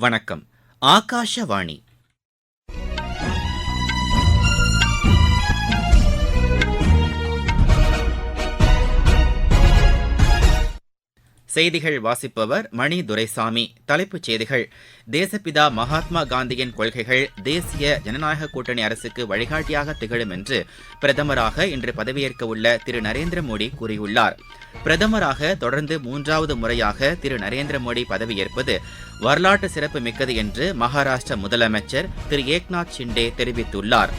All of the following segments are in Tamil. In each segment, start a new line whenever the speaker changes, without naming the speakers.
வணக்கம். ஆகாஷவாணி. செய்திகள் வாசிப்பவர் மணி துரைசாமி. தலைப்புச் செய்திகள். தேசப்பிதா மகாத்மா காந்தியின் கொள்கைகள் தேசிய ஜனநாயக கூட்டணி அரசுக்கு வழிகாட்டியாக திகழும் என்று பிரதமராக இன்று பதவியேற்க உள்ள திரு நரேந்திர மோடி கூறியுள்ளார். பிரதமராக தொடர்ந்து மூன்றாவது முறையாக திரு நரேந்திர மோடி பதவியேற்பது வரலாற்று சிறப்பு மிக்கது என்று மகாராஷ்டிர முதலமைச்சர் திரு ஏக்நாத் ஷிண்டே தெரிவித்துள்ளார்.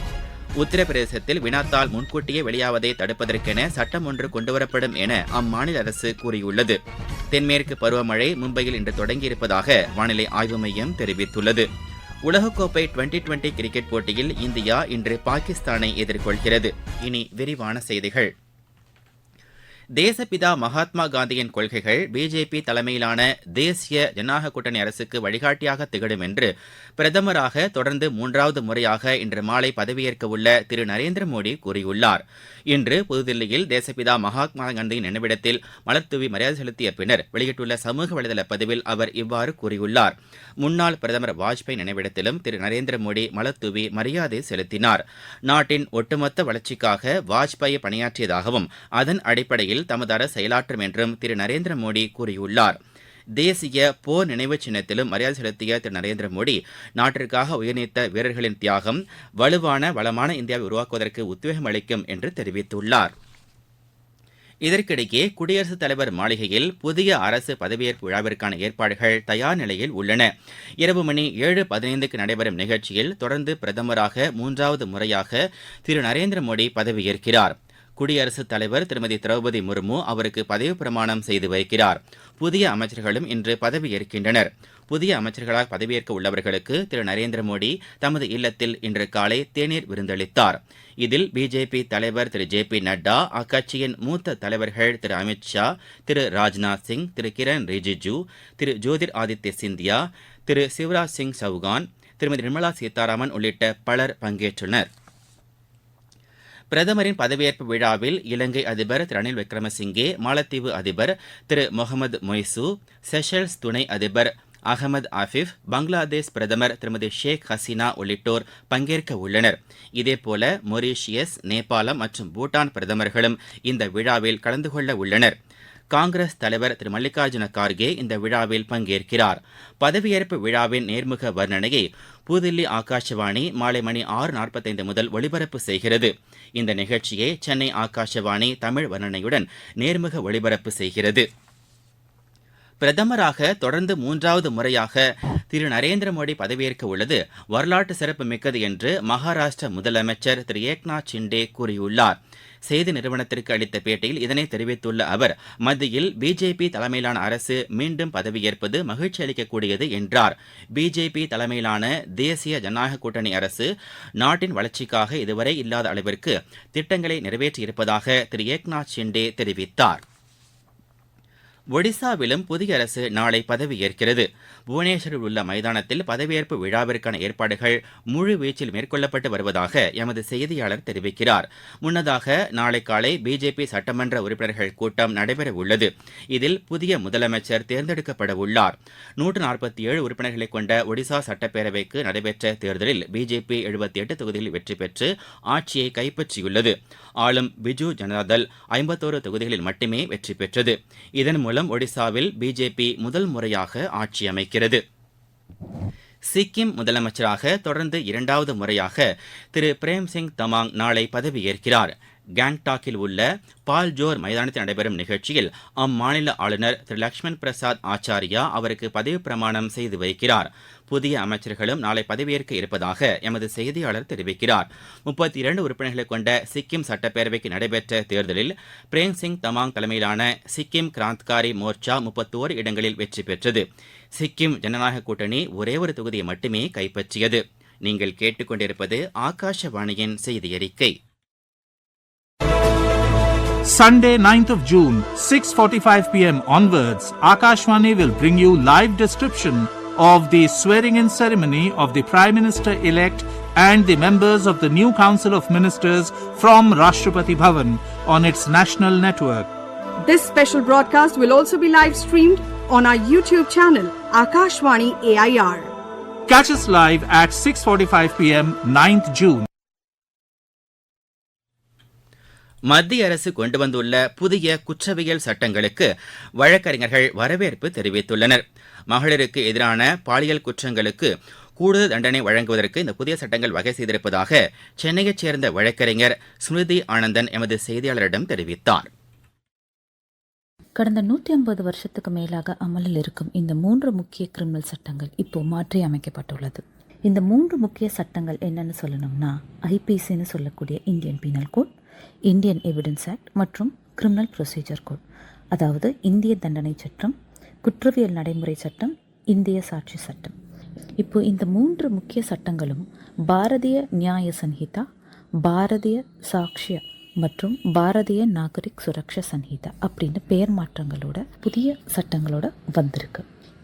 உத்தரப்பிரதேசத்தில் வினாத்தால் முன்கூட்டியே வெளியாவதை தடுப்பதற்கென சட்டம் ஒன்று கொண்டுவரப்படும் என அம்மாநில அரசு கூறியுள்ளது. தென்மேற்கு பருவமழை மும்பையில் இன்று தொடங்கியிருப்பதாக வானிலை ஆய்வு மையம் தெரிவித்துள்ளது. உலகக்கோப்பை டுவெண்டி டுவெண்டி கிரிக்கெட் போட்டியில் இந்தியா இன்று பாகிஸ்தானை எதிர்கொள்கிறது. இனி விரிவான செய்திகள். தேசப்பிதா மகாத்மா காந்தியின் கொள்கைகள் பிஜேபி தலைமையிலான தேசிய ஜனநாயக கூட்டணி அரசுக்கு வழிகாட்டியாக திகழும் என்று பிரதமராக தொடர்ந்து மூன்றாவது முறையாக இன்று மாலை பதவியேற்க உள்ள திரு நரேந்திர மோடி கூறியுள்ளார். இன்று புதுதில்லியில் தேசப்பிதா மகாத்மா காந்தியின் நினைவிடத்தில் மலர்தூவி மரியாதை செலுத்திய பின்னர் வெளியிட்டுள்ள சமூக வலைதள பதிவில் அவர் இவ்வாறு கூறியுள்ளார். முன்னாள் பிரதமர் வாஜ்பாய் நினைவிடத்திலும் திரு. நரேந்திர மோடி மலர்தூவி மரியாதை செலுத்தினார். நாட்டின் ஒட்டுமொத்த வளர்ச்சிக்காக வாஜ்பாய் பணியாற்றியதாகவும் அதன் அடிப்படையில் தமது அரசு செயலாற்றும் என்றும் திரு. நரேந்திர மோடி கூறியுள்ளார். தேசிய போர் நினைவு சின்னத்திலும் மரியாதை செலுத்திய திரு. நரேந்திர மோடி நாட்டிற்காக உயிர்நீத்த வீரர்களின் தியாகம் வலுவான வளமான இந்தியாவை உருவாக்குவதற்கு உத்வேகம் அளிக்கும் என்று தெரிவித்துள்ளார். இதற்கிடையே குடியரசுத் தலைவர் மாளிகையில் புதிய அரசு பதவியேற்பு விழாவிற்கான ஏற்பாடுகள் தயார் நிலையில் உள்ளன. இரவு மணி ஏழு பதினைந்துக்கு நடைபெறும் நிகழ்ச்சியில் தொடர்ந்து பிரதமராக மூன்றாவது முறையாக திரு. நரேந்திர மோடி பதவியேற்கிறார். குடியரசுத் தலைவர் திருமதி திரௌபதி முர்மு அவருக்கு பதவி பிரமாணம் செய்து வைக்கிறார். புதிய அமைச்சர்களும் இன்று பதவியேற்கின்றனர். புதிய அமைச்சர்களாக பதவியேற்க உள்ளவர்களுக்கு திரு. நரேந்திர மோடி தமது இல்லத்தில் இன்று காலை தேநீர் விருந்தளித்தார். இதில் பிஜேபி தலைவர் திரு. ஜே. பி. நட்டா அக்கட்சியின் மூத்த தலைவர்கள் திரு. அமித் ஷா திரு. ராஜ்நாத் சிங் திரு. கிரண் ரிஜிஜு திரு. ஜோதிர் ஆதித்ய சிந்தியா திரு. சிவராஜ் சிங் சவுகான் திருமதி. நிர்மலா சீதாராமன் உள்ளிட்ட பலர் பங்கேற்றனர். பிரதமரின் பதவியேற்பு விழாவில் இலங்கை அதிபர் திரு. ரணில் விக்ரமசிங்கே மாலத்தீவு அதிபர் திரு. முகமது மொய்சு செஷல்ஸ் துணை அதிபர் அகமது ஆஃபிஃப் பங்களாதேஷ் பிரதமர் திருமதி ஷேக் ஹசீனா உள்ளிட்டோர் பங்கேற்க உள்ளனர். இதேபோல மொரீஷியஸ் நேபாளம் மற்றும் பூட்டான் பிரதமர்களும் இந்த விழாவில் கலந்து கொள்ள உள்ளனர். காங்கிரஸ் தலைவர் திரு மல்லிகார்ஜுன கார்கே இந்த விழாவில் பங்கேற்கிறார். பதவியேற்பு விழாவின் நேர்முக வர்ணனையை புதுதில்லி ஆகாஷவாணி மாலை மணி ஆறு நாற்பத்தைந்து முதல் ஒளிபரப்பு செய்கிறது. இந்த நிகழ்ச்சியை சென்னை ஆகாஷவாணி தமிழ் வர்ணனையுடன் நேர்முக ஒளிபரப்பு செய்கிறது. பிரதமராக தொடர்ந்து மூன்றாவது முறையாக திரு நரேந்திர மோடி பதவியேற்க உள்ளது. வரலாற்று சிறப்பு மிக்கது என்று மகாராஷ்டிர முதலமைச்சர் திரு ஏக்நாத் ஷிண்டே கூறியுள்ளார். செய்தி நிறுவனத்திற்கு அளித்த பேட்டியில் இதனை தெரிவித்துள்ள அவர் மத்தியில் பிஜேபி தலைமையிலான அரசு மீண்டும் பதவியேற்பது மகிழ்ச்சி அளிக்கக்கூடியது என்றார். பிஜேபி தலைமையிலான தேசிய ஜனநாயக கூட்டணி அரசு நாட்டின் வளர்ச்சிக்காக இதுவரை இல்லாத அளவிற்கு திட்டங்களை நிறைவேற்றியிருப்பதாக திரு ஏக்நாத் ஷிண்டே தெரிவித்தார். ஒடிசாவிலும் புதிய அரசு நாளை பதவியேற்கிறது. புவனேஸ்வரில் உள்ள மைதானத்தில் பதவியேற்பு விழாவிற்கான ஏற்பாடுகள் முழு வீச்சில் மேற்கொள்ளப்பட்டு வருவதாக எமது செய்தியாளர் தெரிவிக்கிறார். முன்னதாக நாளை காலை பிஜேபி சட்டமன்ற உறுப்பினர்கள் கூட்டம் நடைபெற உள்ளது இதில் புதிய முதலமைச்சர் தேர்ந்தெடுக்கப்பட உள்ளார். நூற்று நாற்பத்தி ஏழு உறுப்பினர்களை கொண்ட ஒடிசா சட்டப்பேரவைக்கு நடைபெற்ற தேர்தலில் பிஜேபி எழுபத்தி எட்டு தொகுதிகளில் வெற்றி பெற்று ஆட்சியை கைப்பற்றியுள்ளது. ஆளும் பிஜு ஜனதாதள் ஐம்பத்தோரு தொகுதிகளில் மட்டுமே வெற்றி பெற்றது. இதன் மூலம் ஒடிசாவில் பிஜேபி முதல் முறையாக ஆட்சி அமைக்கிறது. சிக்கிம் முதலமைச்சராக தொடர்ந்து இரண்டாவது முறையாக திரு பிரேம்சிங் தமாங் நாளை பதவியேற்கிறார். கேங்டாக்கில் உள்ள பால்ஜோர் மைதானத்தில் நடைபெறும் நிகழ்ச்சியில் அம்மாநில ஆளுநர் திரு லக்ஷ்மண் பிரசாத் ஆச்சாரியா அவருக்கு பதவி பிரமாணம் செய்து வைக்கிறார். புதிய அமைச்சர்களும் நாளை பதவியேற்க இருப்பதாக எமது செய்தியாளர் தெரிவிக்கிறார். முப்பத்தி இரண்டு உறுப்பினர்களை கொண்ட சிக்கிம் சட்டப்பேரவைக்கு நடைபெற்ற தேர்தலில் பிரேம் சிங் தமாங் தலைமையிலான சிக்கிம் கிராந்த்காரி மோர்ச்சா முப்பத்தோரு இடங்களில் வெற்றி பெற்றது. சிக்கிம் ஜனநாயக கூட்டணி ஒரே ஒரு தொகுதியை மட்டுமே கைப்பற்றியது. நீங்கள் கேட்டுக்கொண்டிருப்பது ஆகாஷவாணியின் செய்தி அறிக்கை.
Sunday 9th of June 6:45 pm onwards Akashwani will bring you live description of the swearing in ceremony of the Prime Minister elect and the members of the new Council of Ministers from Rashtrapati Bhavan on its national network.
This special broadcast will also be live streamed on our YouTube channel Akashwani AIR.
Catch us live at 6:45 p.m. 9th June.
மத்திய அரசு கொண்டு வந்துள்ள புதிய குற்றவியல் சட்டங்களுக்கு வழக்கறிஞர்கள் வரவேற்பு தெரிவித்துள்ளனர். மகளிருக்கு எதிரான பாலியல் குற்றங்களுக்கு கூடுதல் தண்டனை வழங்குவதற்கு இந்த புதிய சட்டங்கள் வகை செய்திருப்பதாக சென்னையைச் சேர்ந்த வழக்கறிஞர் ஸ்மிருதி ஆனந்தன் எமது செய்தியாளரிடம் தெரிவித்தார்.
கடந்த நூற்றி ஐம்பது வருஷத்துக்கு மேலாக அமலில் இருக்கும் இந்த மூன்று முக்கிய கிரிமினல் சட்டங்கள் இப்போ மாற்றி அமைக்கப்பட்டுள்ளது இந்த மூன்று முக்கிய சட்டங்கள் என்னென்னு சொல்லணும்னா ஐபிசின்னு சொல்லக்கூடிய Indian penal code Indian evidence act மற்றும் கிரிமினல் ப்ரொசீஜர் கோட். அதாவது இந்திய தண்டனை சட்டம் குற்றவியல் நடைமுறை சட்டம் இந்திய சாட்சி சட்டம். இப்போ இந்த மூன்று முக்கிய சட்டங்களும் பாரதிய நியாய சன்ஹிதா பாரதிய சாட்சிய மற்றும் பாரதிய நாகரிக் சுரக்ஷா சன்ஹிதா அப்படின்னு பெயர் மாற்றங்களோட புதிய சட்டங்களோட வந்திருக்கு.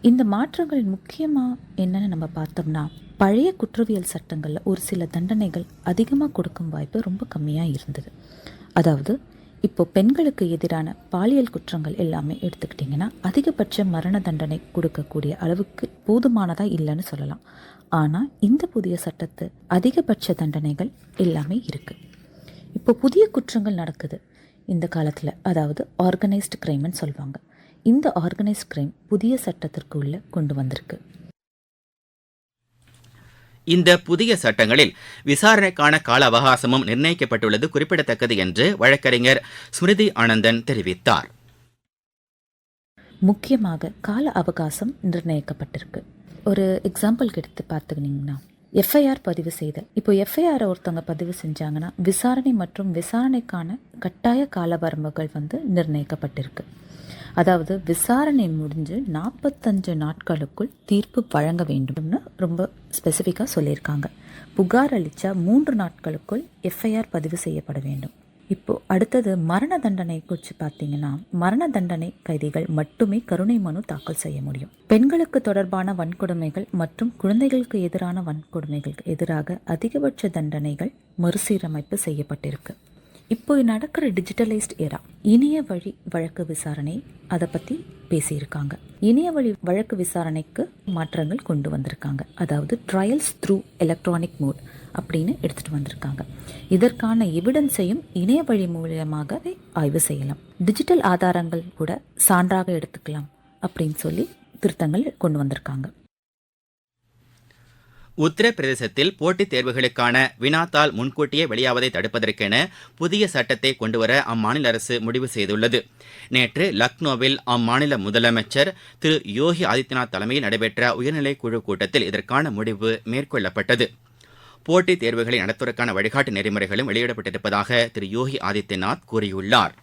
இந்த மாற்றங்கள் முக்கியமாக என்னென்னு நம்ம பார்த்தோம்னா பழைய குற்றவியல் சட்டங்களில் ஒரு சில தண்டனைகள் அதிகமாக கொடுக்கும் வாய்ப்பு ரொம்ப கம்மியாக இருந்தது. அதாவது இப்போ பெண்களுக்கு எதிரான பாலியல் குற்றங்கள் எல்லாமே எடுத்துக்கிட்டிங்கன்னா அதிகபட்ச மரண தண்டனை கொடுக்கக்கூடிய அளவுக்கு போதுமானதாக இல்லைன்னு சொல்லலாம். ஆனால் இந்த புதிய சட்டத்து அதிகபட்ச தண்டனைகள் எல்லாமே இருக்குது இப்போ புதிய குற்றங்கள் நடக்குது. இந்த காலத்தில் அதாவது ஆர்கனைஸ்டு கிரைம்னு சொல்லுவாங்க இந்த ஆர்கனைஸ்ட் கிரைம் புதிய சட்டத்திற்கு உள்ளே கொண்டு வந்திருக்கு.
இந்த புதிய சட்டங்களில் விசாரணைக்கான கால அவகாசமும் நிர்ணயிக்கப்பட்டுள்ளது குறிப்பிடத்தக்கது என்று வழக்கறிஞர் ஸ்மிருதி ஆனந்தன் தெரிவித்தார்.
முக்கியமாக கால அவகாசம் நிர்ணயிக்கப்பட்டிருக்கு. ஒரு எக்ஸாம்பிளுக்கு எடுத்து பார்த்துக்கினீங்கன்னா எஃப்ஐஆர் பதிவு செய்தல் இப்போ எஃப்ஐஆரை ஒருத்தவங்க பதிவு செஞ்சாங்கன்னா விசாரணை மற்றும் விசாரணைக்கான கட்டாய கால வரம்புகள் வந்து நிர்ணயிக்கப்பட்டிருக்கு. அதாவது விசாரணை முடிஞ்சு நாற்பத்தஞ்சு நாட்களுக்குள் தீர்ப்பு வழங்க வேண்டும்னு ரொம்ப ஸ்பெசிஃபிக்காக சொல்லியிருக்காங்க. புகார் அளித்தா மூன்று நாட்களுக்குள் எஃப்ஐஆர் பதிவு செய்யப்பட வேண்டும். இப்போ அடுத்தது மரண தண்டனை குறித்து பார்த்தீங்கன்னா மரண தண்டனை கைதிகள் மட்டுமே கருணை மனு தாக்கல் செய்ய முடியும். பெண்களுக்கு தொடர்பான வன்கொடுமைகள் மற்றும் குழந்தைகளுக்கு எதிரான வன்கொடுமைகளுக்கு எதிராக அதிகபட்ச தண்டனைகள் மறுசீரமைப்பு செய்யப்பட்டிருக்கு. இப்போ நடக்கிற டிஜிட்டலைஸ்ட் ஏரா இணைய வழி வழக்கு விசாரணை அதை பற்றி பேசியிருக்காங்க. இணைய வழி வழக்கு விசாரணைக்கு மாற்றங்கள் கொண்டு வந்திருக்காங்க. அதாவது ட்ரையல்ஸ் த்ரூ எலக்ட்ரானிக் மோட் அப்படின்னு எடுத்துகிட்டு வந்திருக்காங்க. இதற்கான எவிடன்ஸையும் இணைய வழி மூலியமாகவே ஆய்வு செய்யலாம். டிஜிட்டல் ஆதாரங்கள் கூட சான்றாக எடுத்துக்கலாம் அப்படின்னு சொல்லி திருத்தங்கள் கொண்டு வந்திருக்காங்க.
உத்தரப்பிரதேசத்தில் போட்டித் தேர்வுகளுக்கான வினாத்தாள் முன்கூட்டியே வெளியாவதை தடுப்பதற்கென புதிய சட்டத்தை கொண்டுவர அம்மாநில அரசு முடிவு செய்துள்ளது. நேற்று லக்னோவில் அம்மாநில முதலமைச்சர் திரு யோகி ஆதித்யநாத் தலைமையில் நடைபெற்ற உயர்நிலை குழு கூட்டத்தில் இதற்கான முடிவு மேற்கொள்ளப்பட்டது. போட்டித் தேர்வுகளை நடத்துவதற்கான வழிகாட்டு நெறிமுறைகளும் வெளியிடப்பட்டிருப்பதாக திரு யோகி ஆதித்யநாத் கூறியுள்ளார்.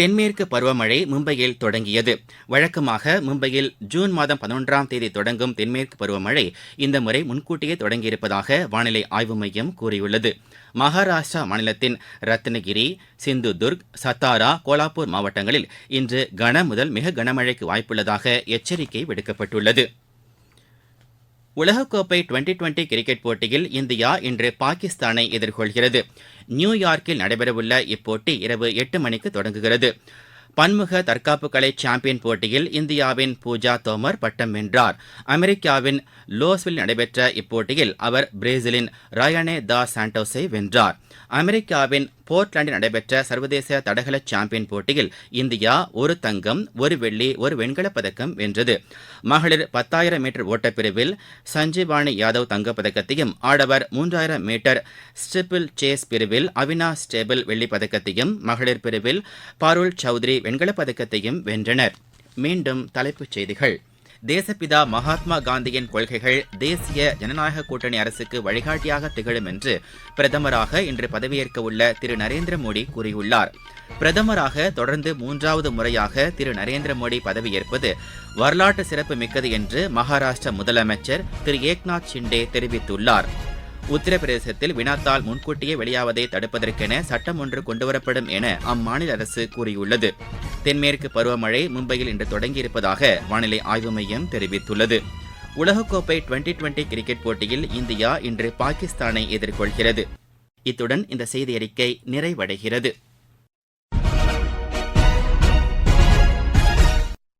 தென்மேற்கு பருவமழை மும்பையில் தொடங்கியது. வழக்கமாக மும்பையில் ஜூன் மாதம் பதினொன்றாம் தேதி தொடங்கும் தென்மேற்கு பருவமழை இந்த முறை முன்கூட்டியே தொடங்கியிருப்பதாக வானிலை ஆய்வு மையம் கூறியுள்ளது. மகாராஷ்டிரா மாநிலத்தின் ரத்னகிரி சிந்துதுர்க் சத்தாரா கோலாப்பூர் மாவட்டங்களில் இன்று கன முதல் மிக கனமழைக்கு வாய்ப்புள்ளதாக எச்சரிக்கை விடுக்கப்பட்டுள்ளது. உலகக்கோப்பை டுவெண்டி டுவெண்டி கிரிக்கெட் போட்டியில் இந்தியா இன்று பாகிஸ்தானை எதிர்கொள்கிறது. நியூயார்க்கில் நடைபெறவுள்ள இப்போட்டி இரவு எட்டு மணிக்கு தொடங்குகிறது. பன்முக தற்காப்பு கலை சாம்பியன் போட்டியில் இந்தியாவின் பூஜா தோமர் பட்டம் வென்றார். அமெரிக்காவின் லோஸ்வில் நடைபெற்ற இப்போட்டியில் அவர் பிரேசிலின் ராயனே தா சாண்டோஸை வென்றார். அமெரிக்காவின் போர்ட்லாண்டில் நடைபெற்ற சர்வதேச தடகள சாம்பியன் போட்டியில் இந்தியா ஒரு தங்கம் ஒரு வெள்ளி ஒரு வெண்கலப் பதக்கம் வென்றது. மகளிர் பத்தாயிரம் மீட்டர் ஓட்டப்பிரிவில் சஞ்சீவாணி யாதவ் தங்கப்பதக்கத்தையும் ஆடவர் மூன்றாயிரம் மீட்டர் ஸ்டிபிள் சேஸ் பிரிவில் அவினாஷ் ஸ்டேபிள் வெள்ளிப் பதக்கத்தையும் மகளிர் பிரிவில் பாருல் சௌத்ரி வெண்கலப் பதக்கத்தையும் வென்றனர். மீண்டும் தலைப்புச் செய்திகள். தேசப்பிதா மகாத்மா காந்தியின் கொள்கைகள் தேசிய ஜனநாயக கூட்டணி அரசுக்கு வழிகாட்டியாக திகழும் என்று பிரதமராக இன்று பதவியேற்க உள்ள திரு. நரேந்திர மோடி கூறியுள்ளார். பிரதமராக தொடர்ந்து மூன்றாவது முறையாக திரு. நரேந்திர மோடி பதவியேற்பது வரலாற்று சிறப்பு மிக்கது என்று மகாராஷ்டிர முதலமைச்சர் திரு. ஏக்நாத் ஷிண்டே தெரிவித்துள்ளார். உத்தரப்பிரதேசத்தில் வினாத்தால் முன்கூட்டியே வெளியாவதை தடுப்பதற்கென சட்டம் ஒன்று கொண்டுவரப்படும் என அம்மாநில அரசு கூறியுள்ளது. தென்மேற்கு பருவமழை மும்பையில் இன்று தொடங்கியிருப்பதாக வானிலை ஆய்வு மையம் தெரிவித்துள்ளது. உலகக்கோப்பை டுவெண்டி டுவெண்டி கிரிக்கெட் போட்டியில் இந்தியா இன்று பாகிஸ்தானை எதிர்கொள்கிறது. இத்துடன் இந்த செய்தி அறிக்கை நிறைவடைகிறது.